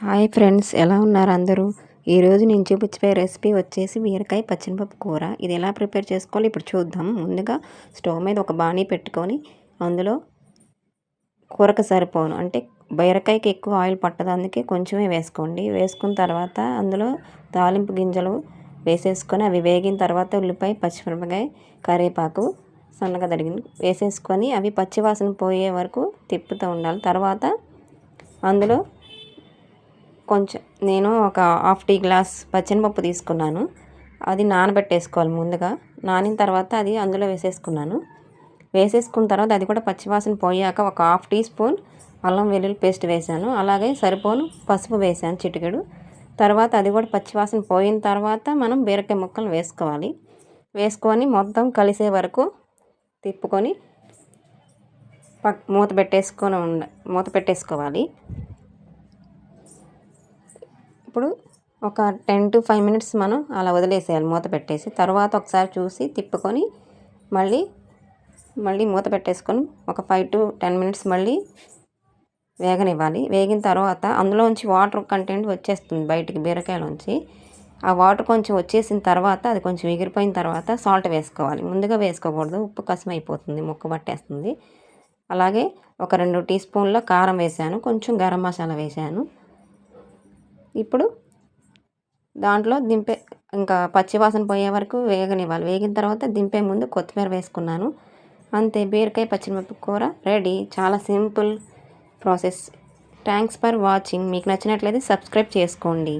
Hi friends ఎలా ఉన్నారు అందరూ? ఈరోజు నేను చూపించే రెసిపీ వచ్చేసి బీరకాయ పచ్చనిపప్పు కూర. ఇది ఎలా ప్రిపేర్ చేసుకోవాలి ఇప్పుడు చూద్దాం. ముందుగా స్టవ్ మీద ఒక బాణీ పెట్టుకొని అందులో కూరకు సరిపోను. అంటే బీరకాయకి ఎక్కువ ఆయిల్ పట్టదు అందుకే కొంచెమే వేసుకోండి. వేసుకున్న తర్వాత అందులో తాలింపు గింజలు వేసేసుకొని అవి వేగిన తర్వాత ఉల్లిపాయ పచ్చిమిరపకాయ కరివేపాకు సన్నగా తరిగి వేసేసుకొని అవి పచ్చివాసన పోయే వరకు తిప్పుతూ ఉండాలి. తర్వాత అందులో కొంచెం నేను ఒక హాఫ్ టీ గ్లాస్ పచ్చనిపప్పు తీసుకున్నాను. అది నానబెట్టేసుకోవాలి ముందుగా. నానిన తర్వాత అది అందులో వేసేసుకున్నాను. వేసేసుకున్న తర్వాత అది కూడా పచ్చివాసన పోయాక ఒక హాఫ్ టీ స్పూన్ అల్లం వెల్లుల్లి పేస్ట్ వేసాను. అలాగే సరిపోను పసుపు వేసాను చిటికెడు. తర్వాత అది కూడా పచ్చివాసన పోయిన తర్వాత మనం బీరకాయ ముక్కలు వేసుకోవాలి. వేసుకొని మొత్తం కలిసే వరకు తిప్పుకొని పక్ మూత పెట్టేసుకొని ఉండ మూత పెట్టేసుకోవాలి. ఇప్పుడు ఒక టెన్ టు ఫైవ్ మినిట్స్ మనం అలా వదిలేసేయాలి మూత పెట్టేసి. తర్వాత ఒకసారి చూసి తిప్పుకొని మళ్ళీ మళ్ళీ మూత పెట్టేసుకొని ఒక ఫైవ్ టు టెన్ మినిట్స్ మళ్ళీ వేగనివ్వాలి. వేగిన తర్వాత అందులోంచి వాటర్ కంటెంట్ వచ్చేస్తుంది బయటికి బీరకాయలోంచి. ఆ వాటర్ కొంచెం వచ్చేసిన తర్వాత అది కొంచెం ఎగిరిపోయిన తర్వాత సాల్ట్ వేసుకోవాలి. ముందుగా వేసుకోకూడదు ఉప్పు కసం అయిపోతుంది ముక్క పట్టేస్తుంది. అలాగే ఒక రెండు టీ స్పూన్ల కారం వేసాను కొంచెం గరం మసాలా వేసాను. ఇప్పుడు దాంట్లో దింపే ఇంకా పచ్చివాసన పోయే వరకు వేగనివ్వాలి. వేగిన తర్వాత దింపే ముందు కొత్తిమీర వేసుకున్నాను. అంతే బీరకాయ పచ్చిమిరపి కూర రెడీ. చాలా simple process. Thanks for watching. మీకు నచ్చినట్లయితే సబ్స్క్రైబ్ చేసుకోండి.